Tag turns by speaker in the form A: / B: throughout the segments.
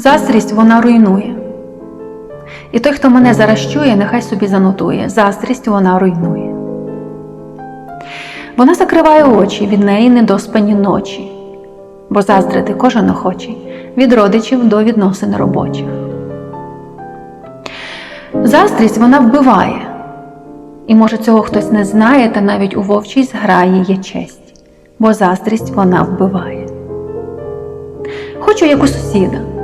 A: Заздрість вона руйнує. І той, хто мене зараз чує, нехай собі занотує. Заздрість вона руйнує. Вона закриває очі від неї недоспані ночі, бо заздрити кожен охочий від родичів до відносин робочих. Заздрість вона вбиває. І може цього хтось не знає, та навіть у вовчій зграї є честь, бо заздрість вона вбиває. Хочу як у сусіда.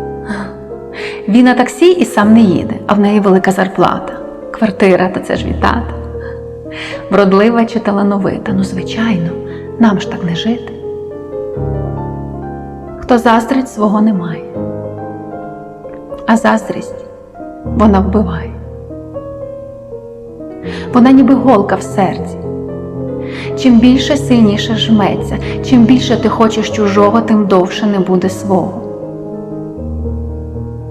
A: Він на таксі і сам не їде, а в неї велика зарплата, квартира, та це ж вітати. Вродлива чи талановита, ну звичайно, нам ж так не жити. Хто заздрить, свого немає. А заздрість вона вбиває. Вона ніби голка в серці. Чим більше сильніше жметься, чим більше ти хочеш чужого, тим довше не буде свого.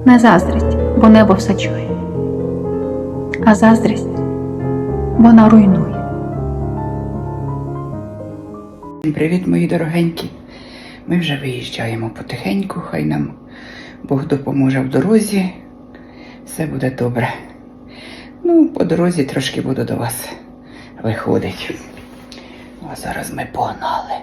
A: Не заздрість, бо небо все чує. А заздрість вона руйнує.
B: Привіт, мої дорогенькі. Ми вже виїжджаємо потихеньку, хай нам Бог допоможе в дорозі. Все буде добре. Ну, по дорозі трошки буду до вас виходити. А зараз ми погнали.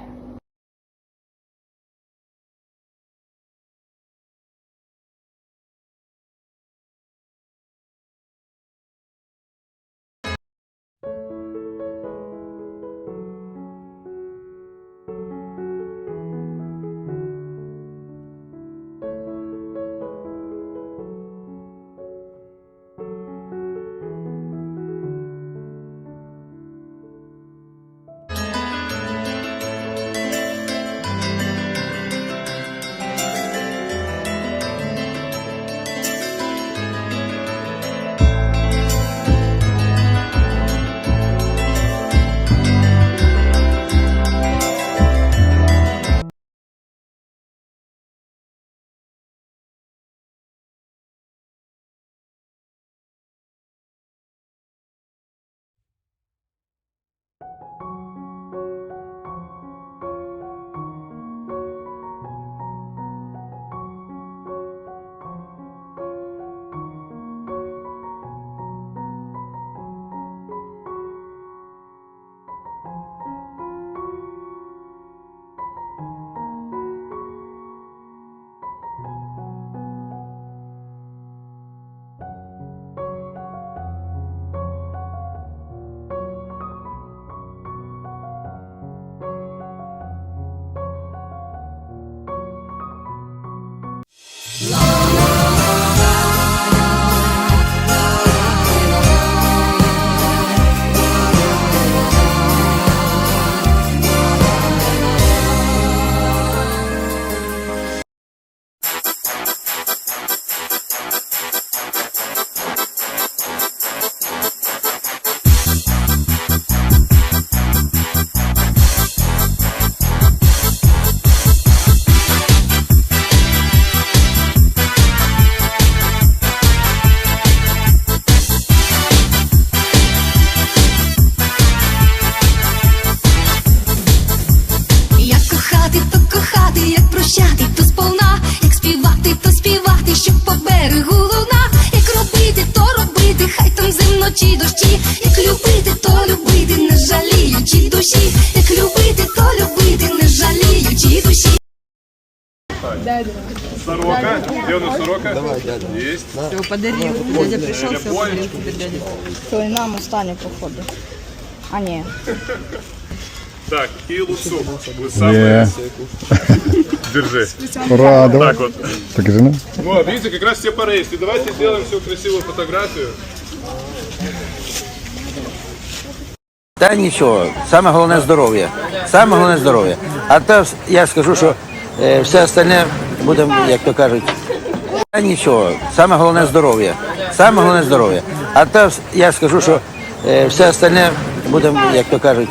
C: там зимно чи дощі, як любити, то любити, не жаліючи душі, як любити, то любити, не жаліючи душі.
D: Сорока. Где у нас сорока? Давай, дядя. Есть.
E: Все, подарил. Дядя пришел, все,
D: понял.
E: подарил теперь дядя.
F: То і нам останнє походу. А ні.
D: Так, и лусу. Вы самые... Держи.
G: Ура, давай.
D: Так вот.
G: Покажи нам.
D: Ну, а видите, как раз все пора есть. И давайте сделаем всю красивую фотографию.
H: Та нічого, саме головне здоров'я. Саме головне здоров'я. А то я скажу, що е, все остальне будемо, як то кажуть. Та нічого, саме головне здоров'я. Саме головне здоров'я. А то я скажу, що е, все остальне будемо, як то кажуть.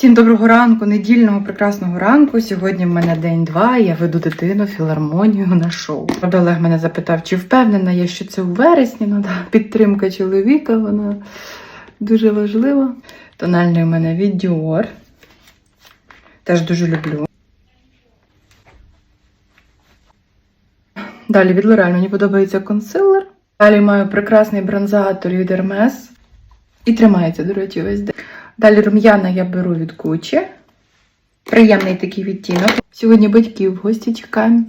G: Всім доброго ранку, недільного прекрасного ранку. Сьогодні в мене день два. Я веду дитину філармонію на шоу. Правда, Олег мене запитав, чи впевнена я, що це у вересні. Ну да, підтримка чоловіка, вона дуже важлива. Тональний у мене від Dior. Теж дуже люблю. Далі від L'Oreal мені подобається консилер. Далі маю прекрасний бронзатор від Hermes. І тримається, до речі, весь день. Далі рум'яна я беру від Gucci. Приємний такий відтінок. Сьогодні батьків в гості чекаємо.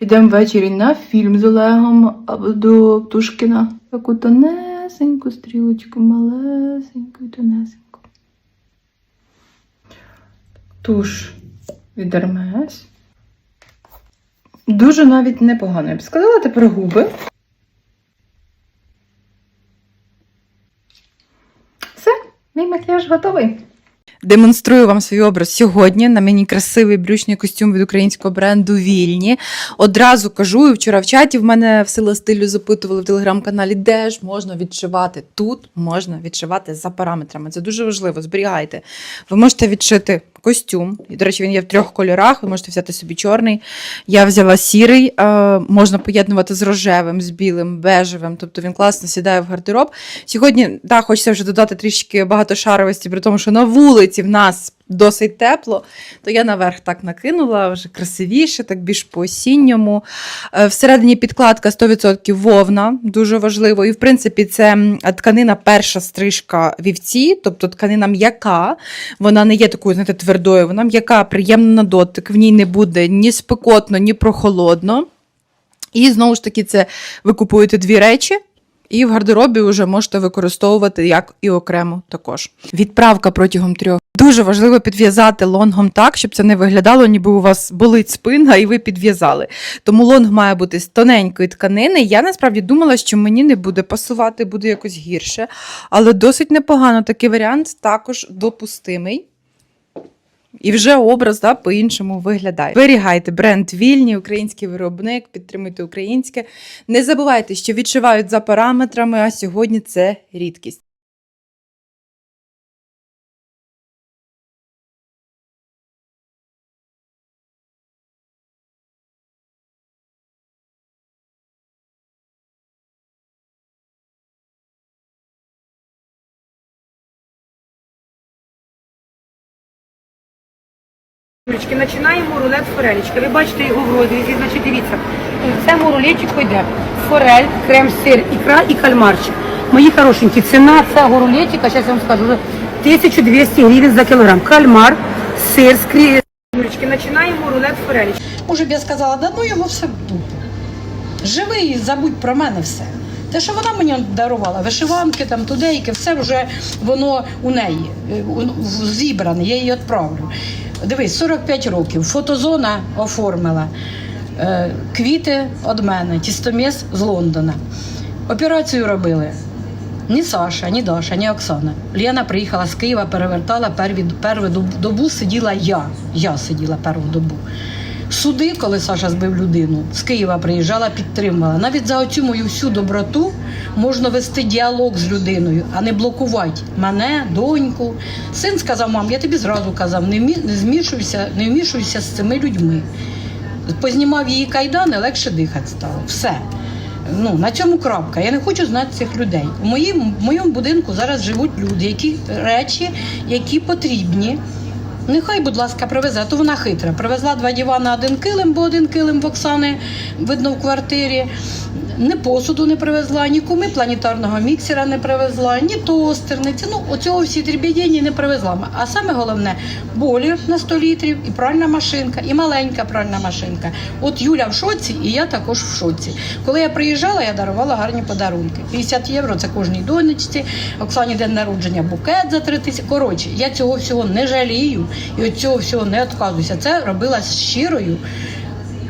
G: Йдемо ввечері на фільм з Олегом або до Птушкіна. Таку тонесеньку стрілочку, малесеньку і тонесеньку. Туш від Hermes. Дуже навіть непогано. Я б сказала, тепер губи. Все, мій макіяж готовий.
E: Демонструю вам свій образ сьогодні. На мені красивий брючний костюм від українського бренду Вільні. Одразу кажу, і вчора в чаті в мене в сила стилю запитували в телеграм-каналі, де ж можна відшивати. Тут можна відшивати за параметрами. Це дуже важливо. Зберігайте. Ви можете відшити костюм. І, до речі, він є в трьох кольорах. Ви можете взяти собі чорний. Я взяла сірий, е, можна поєднувати з рожевим, з білим, бежевим. Тобто він класно сідає в гардероб. Сьогодні, так, хочеться вже додати трішки багатошаровості, при тому, що на вулиці в нас досить тепло, то я наверх так накинула, вже красивіше, так більш по-осінньому. Е, Всередині підкладка 100% вовна, дуже важливо. І, в принципі, це тканина перша стрижка вівці, тобто тканина м'яка. Вона не є такою, знаєте, твердою, вона м'яка, приємна на дотик, в ній не буде ні спекотно, ні прохолодно. І знову ж таки, це ви купуєте дві речі. І в гардеробі вже можете використовувати як і окремо також. Відправка протягом трьох. Дуже важливо підв'язати лонгом так, щоб це не виглядало, ніби у вас болить спина, і ви підв'язали. Тому лонг має бути з тоненької тканини. Я насправді думала, що мені не буде пасувати, буде якось гірше. Але досить непогано такий варіант також допустимий. І вже образ да, по-іншому виглядає. Вирігайте бренд вільні, український виробник, підтримуйте українське. Не забувайте, що відшивають за параметрами, а сьогодні це рідкість.
I: Починаємо рулет з форелечки. Ви бачите його в розрізі, значить дивіться. В цьому рулетику йде форель, крем-сир, ікра і кальмарчик. Мої хорошенькі, ціна цього рулетика, зараз я вам скажу, 1200 гривень за кілограм. Кальмар, сир, скрі... Юлечки, починаємо рулет з форелечки.
J: Може б я сказала, да ну його все в дупу. Живи і забудь про мене все. Те, що вона мені дарувала, вишиванки, там, тудейки, все вже воно у неї е, зібране, я її відправлю. Дивись, 45 років, фотозона оформила, е, квіти від мене, тістоміс з Лондона. Операцію робили. Ні Саша, ні Даша, ні Оксана. Лена приїхала з Києва, перевертала перві, перву добу сиділа я. Я сиділа перву добу. Суди, коли Саша збив людину, з Києва приїжджала, підтримувала. Навіть за оцю мою всю доброту можна вести діалог з людиною, а не блокувати мене, доньку. Син сказав, мам, я тобі зразу казав, не, змішуйся, не вмішуйся з цими людьми. Познімав її кайдани, легше дихати стало. Все. Ну, на цьому крапка. Я не хочу знати цих людей. У моїм, в моєму будинку зараз живуть люди, які речі, які потрібні. Нехай, будь ласка, привезе, то вона хитра. Привезла два дивана, один килим, бо один килим в Оксани видно в квартирі. Ні посуду не привезла, ні куми планетарного міксера не привезла, ні тостерниці. Ну, оцього всі дріб'єдні не привезла. А саме головне болір на 100 літрів, і пральна машинка, і маленька пральна машинка. От Юля в шоці, і я також в шоці. Коли я приїжджала, я дарувала гарні подарунки. 50 євро це кожній донечці, Оксані день народження букет за 3 тисячі. Коротше, я цього всього не жалію і від цього всього не відказуюся. Це робила щирою.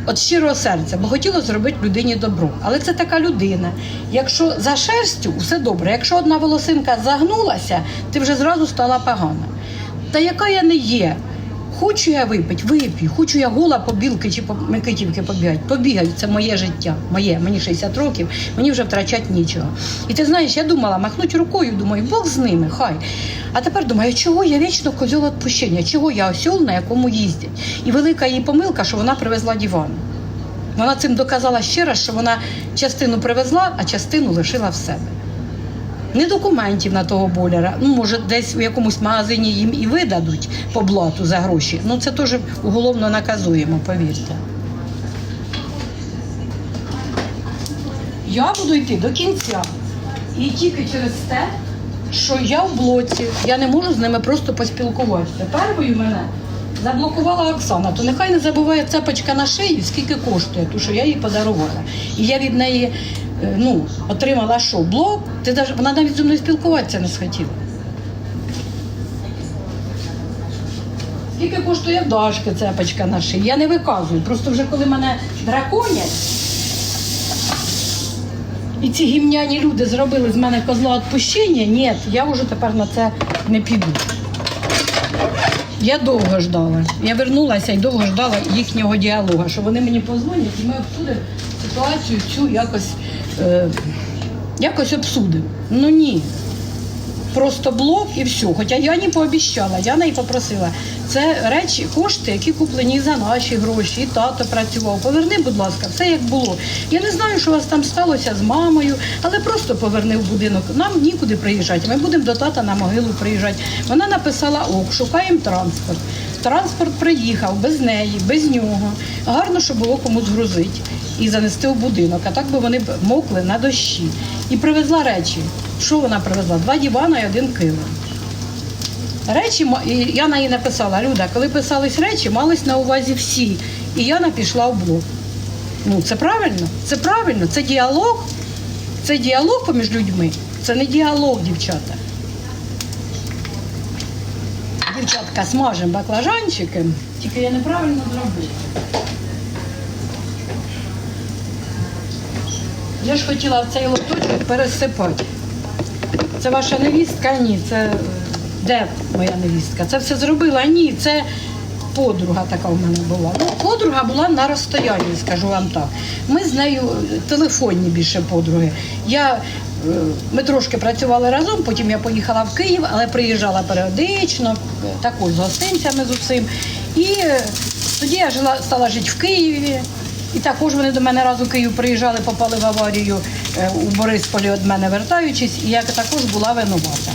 J: От щирого серця, бо хотіла зробити людині добро. Але це така людина. Якщо за шерстю все добре, якщо одна волосинка загнулася, ти вже зразу стала погана. Та яка я не є? Хочу я випити, вип'ю. Хочу я гола по білки чи по Микитівки побігати. Побігаю, це моє життя. Моє, мені 60 років, мені вже втрачати нічого. І ти знаєш, я думала, махнуть рукою, думаю, Бог з ними, хай. А тепер думаю, чого я вічно козьол відпущення, чого я осьол, на якому їздять. І велика її помилка, що вона привезла диван. Вона цим доказала ще раз, що вона частину привезла, а частину лишила в себе. Не документів на того боляра. Ну, може, десь у якомусь магазині їм і видадуть по блату за гроші. Ну, це теж уголовно наказуємо, повірте. Я буду йти до кінця. І тільки через те, що я в блоці, я не можу з ними просто поспілкуватися. Першою мене заблокувала Оксана, то нехай не забуває цепочка на шиї, скільки коштує, тому що я їй подарувала. І я від неї е, ну, отримала що? Блок, ти даже, вона навіть зі мною спілкуватися не схотіла. Скільки коштує в Дашки цепочка на шиї? Я не виказую. Просто вже коли мене драконять, і ці гімняні люди зробили з мене козла відпущення, ні, я вже тепер на це не піду. Я довго ждала. Я вернулася і довго ждала їхнього діалогу, що вони мені позвонять і ми обсудимо ситуацію цю якось, е, якось обсудимо. Ну ні. Просто блок і все. Хоча я не пообіщала, я не попросила. Це речі, кошти, які куплені за наші гроші, і тато працював. Поверни, будь ласка, все як було. Я не знаю, що у вас там сталося з мамою, але просто поверни в будинок. Нам нікуди приїжджати. Ми будемо до тата на могилу приїжджати. Вона написала ок, шукаємо транспорт. Транспорт приїхав без неї, без нього. Гарно, що було кому згрузити і занести в будинок. А так би вони мокли на дощі. І привезла речі. Що вона привезла? Два дивана і один килим. Речі, я на її написала, Люда, коли писались речі, мались на увазі всі. І Яна пішла в блок. Ну, це правильно, це правильно, це діалог. Це діалог поміж людьми. Це не діалог, дівчата. Дівчатка, смажемо баклажанчики, тільки я неправильно зробила. Я ж хотіла в цей лоточок пересипати. Це ваша невістка? Ні, це де моя невістка? Це все зробила? Ні, це подруга така в мене була. Ну, подруга була на розстоянні, скажу вам так. Ми з нею е, телефонні більше подруги. Я, е, ми трошки працювали разом, потім я поїхала в Київ, але приїжджала періодично, е, також з гостинцями з усім. І тоді я жила, стала жити в Києві. І також вони до мене раз у Київ приїжджали, попали в аварію у Борисполі від мене вертаючись, і я також була винувата.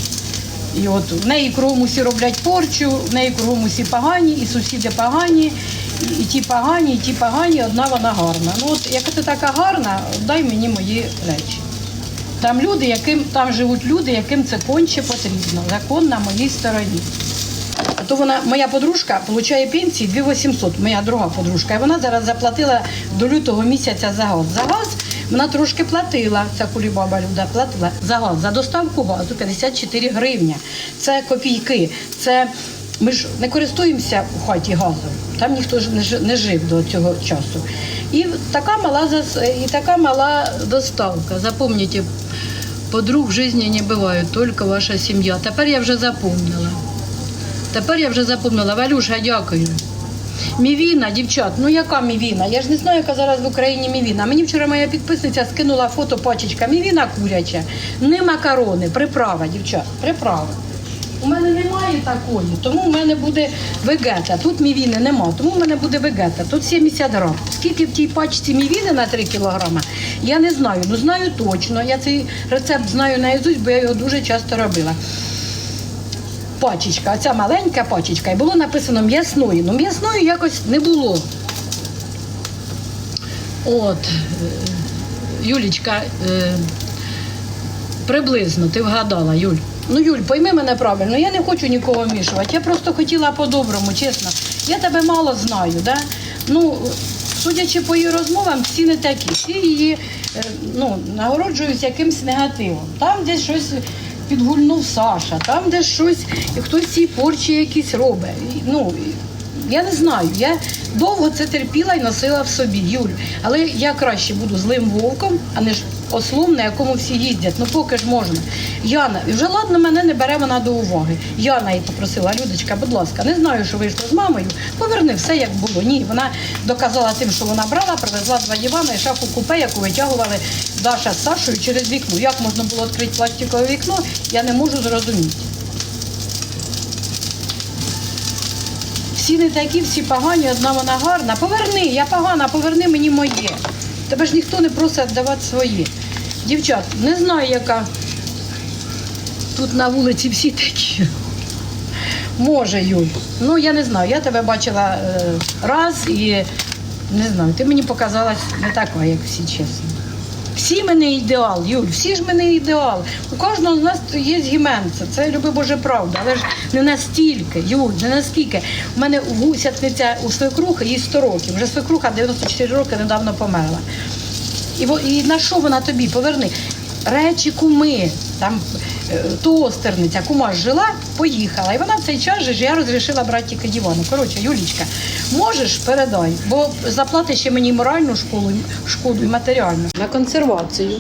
J: І от в неї кругом усі роблять порчу, в неї кругом усі погані, і сусіди погані, і, ті погані, і ті погані, одна вона гарна. Ну от яка ти така гарна, дай мені мої речі. Там люди, яким там живуть люди, яким це конче потрібно. Закон на моїй стороні. А то вона, моя подружка, отримує пенсії 2800, моя друга подружка, і вона зараз заплатила до лютого місяця за газ. За газ вона трошки платила, ця кулібаба Люда платила за газ, за доставку газу 54 гривні. Це копійки. Це ми ж не користуємося у хаті газом. Там ніхто ж не жив до цього часу. І така мала і така мала доставка. Запам'ятайте, подруг в житті не буває, тільки ваша сім'я. Тепер я вже запомнила. Тепер я вже запомнила. Валюша, дякую. Мівіна, дівчат, ну яка мівіна? Я ж не знаю, яка зараз в Україні мівіна. Мені вчора моя підписниця скинула фото пачечка. Мівіна куряча, не макарони, приправа, дівчат, приправа. У мене немає такої, тому в мене буде вегета. Тут мівіни нема, тому в мене буде вегета. Тут 70 грам. Скільки в тій пачці мівіни на 3 кілограма, я не знаю. Ну знаю точно. Я цей рецепт знаю наизусть, бо я його дуже часто робила пачечка, оця маленька пачечка, і було написано м'ясної. Ну, м'ясної якось не було. От, е, Юлічка, е, приблизно ти вгадала, Юль. Ну, Юль, пойми мене правильно, я не хочу нікого вмішувати. Я просто хотіла по-доброму, чесно. Я тебе мало знаю, да? Ну, судячи по її розмовам, всі не такі. Всі її е, ну, нагороджують якимсь негативом. Там десь щось підгульнув Саша, там де щось, хтось ці порчі якісь робить. Ну, Я не знаю. Я довго це терпіла і носила в собі, Юль. Але я краще буду злим вовком, а не ж ослом, на якому всі їздять. Ну поки ж можна. Яна, вже ладно, мене не бере вона до уваги. Яна їй попросила, Людочка, будь ласка, не знаю, що вийшло з мамою. Поверни все як було. Ні, вона доказала тим, що вона брала, привезла два дивани і шафу купе, яку витягували Даша з Сашою через вікно. Як можна було відкрити пластикове вікно, я не можу зрозуміти. Всі не такі, всі погані, одна вона гарна. Поверни, я погана, поверни мені моє. Тебе ж ніхто не просить віддавати свої. Дівчат, не знаю, яка тут на вулиці всі такі. Може, Юль. Ну, я не знаю, я тебе бачила е, раз і не знаю, ти мені показалась не така, як всі, чесно. Всі мене ідеал, Юль, всі ж мене ідеал. У кожного з нас є гіменце, це люби Боже правда, але ж не настільки, Юль, не настільки. У мене гусятниця у свекрухи, їй 100 років. Вже свекруха 94 роки недавно померла. І, і на що вона тобі? Поверни. Речі куми, там е, тостерниця, кума жила, поїхала. І вона в цей час же ж я розрішила брати тільки дивану. Коротше, Юлічка, можеш передай, бо заплатиш ще мені моральну школу, шкоду і матеріальну. На консервацію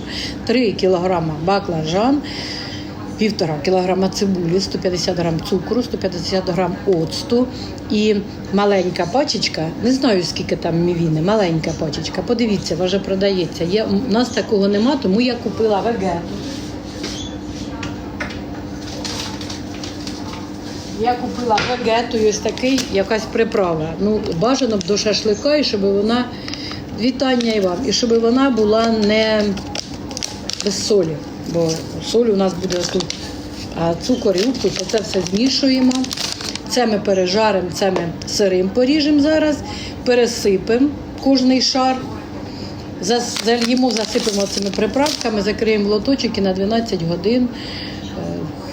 J: 3 кілограма баклажан, півтора кілограма цибулі, 150 грам цукру, 150 грам оцту і маленька пачечка, не знаю скільки там мівіни, маленька пачечка. Подивіться, вже продається. Є, у нас такого нема, тому я купила вегету. Я купила вегету, і ось такий якась приправа. Ну, бажано б до шашлика, і щоб вона вітання і вам, і щоб вона була не без солі, бо соль у нас буде тут. А цукор і уксус, це все змішуємо. Це ми пережаримо, це ми сирим поріжемо зараз, пересипемо кожний шар, зальємо, засипемо цими приправками, закриємо лоточок і на 12 годин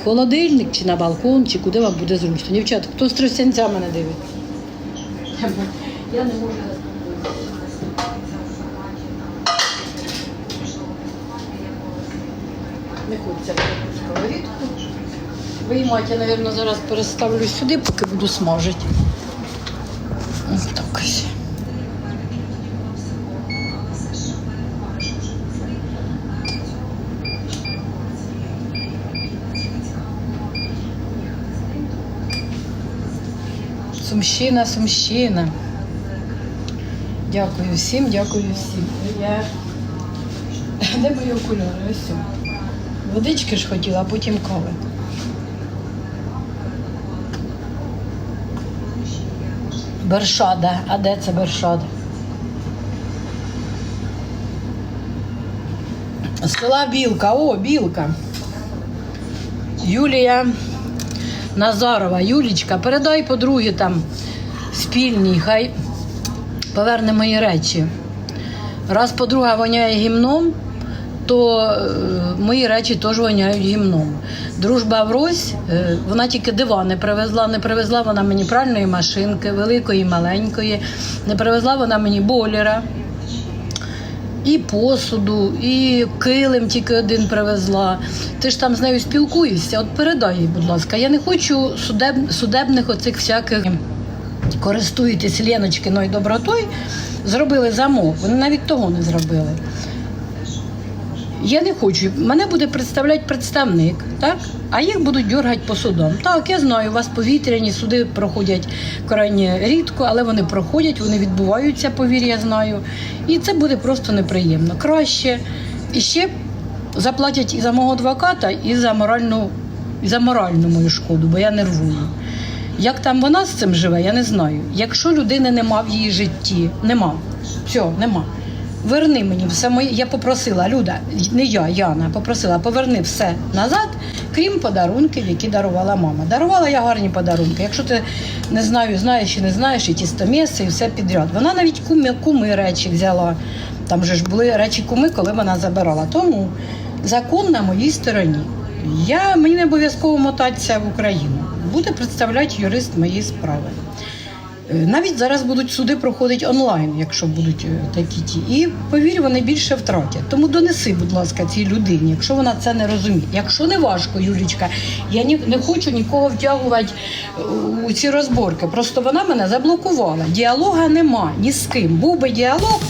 J: в холодильник чи на балкон, чи куди вам буде зручно. Дівчата, хто з тростянця мене дивиться? Я не можу Не хочеться сковорідку. Виймати, я, мабуть, зараз переставлю сюди, поки буду смажити. Ось так Сумщина, сумщина. Дякую всім, дякую всім. Я... Де мої окуляри? Ось. Водички ж хотіла, а потім кави. Бершада. А де це Бершада? Села Білка. О, Білка. Юлія Назарова. Юлічка, передай подругі там спільній, хай поверне мої речі. Раз подруга воняє гімном, то е, мої речі теж воняють гімном. Дружба врозь, е, вона тільки дива не привезла. Не привезла вона мені пральної машинки, великої маленької. Не привезла вона мені бойлера. І посуду, і килим тільки один привезла. Ти ж там з нею спілкуєшся. От передай їй, будь ласка. Я не хочу судеб, судебних оцих всяких користуєтесь Леночкиною добротою. Зробили замок. Вони навіть того не зробили. Я не хочу. Мене буде представляти представник, так? А їх будуть дергати по судам. Так, я знаю, у вас повітряні суди проходять крайне рідко, але вони проходять, вони відбуваються, повір, я знаю. І це буде просто неприємно. Краще і ще заплатять і за мого адвоката, і за моральну, і за моральну мою шкоду, бо я нервую. Як там вона з цим живе, я не знаю. Якщо людини нема в її житті, нема. Все, нема. Верни мені все моє. Я попросила, Люда, не я, Яна, попросила, поверни все назад, крім подарунків, які дарувала мама. Дарувала я гарні подарунки. Якщо ти не знаю, знаєш чи не знаєш, і тістоміси, і все підряд. Вона навіть куми, куми речі взяла. Там же ж були речі куми, коли вона забирала. Тому закон на моїй стороні. Я, мені не обов'язково мотатися в Україну. Буде представляти юрист моєї справи. Е, Навіть зараз будуть суди проходити онлайн, якщо будуть е, такі ті. І повір, вони більше втратять. Тому донеси, будь ласка, цій людині, якщо вона це не розуміє. Якщо не важко, Юлічка, я ні, не хочу нікого втягувати е, у ці розборки. Просто вона мене заблокувала. Діалога нема ні з ким. Був би діалог,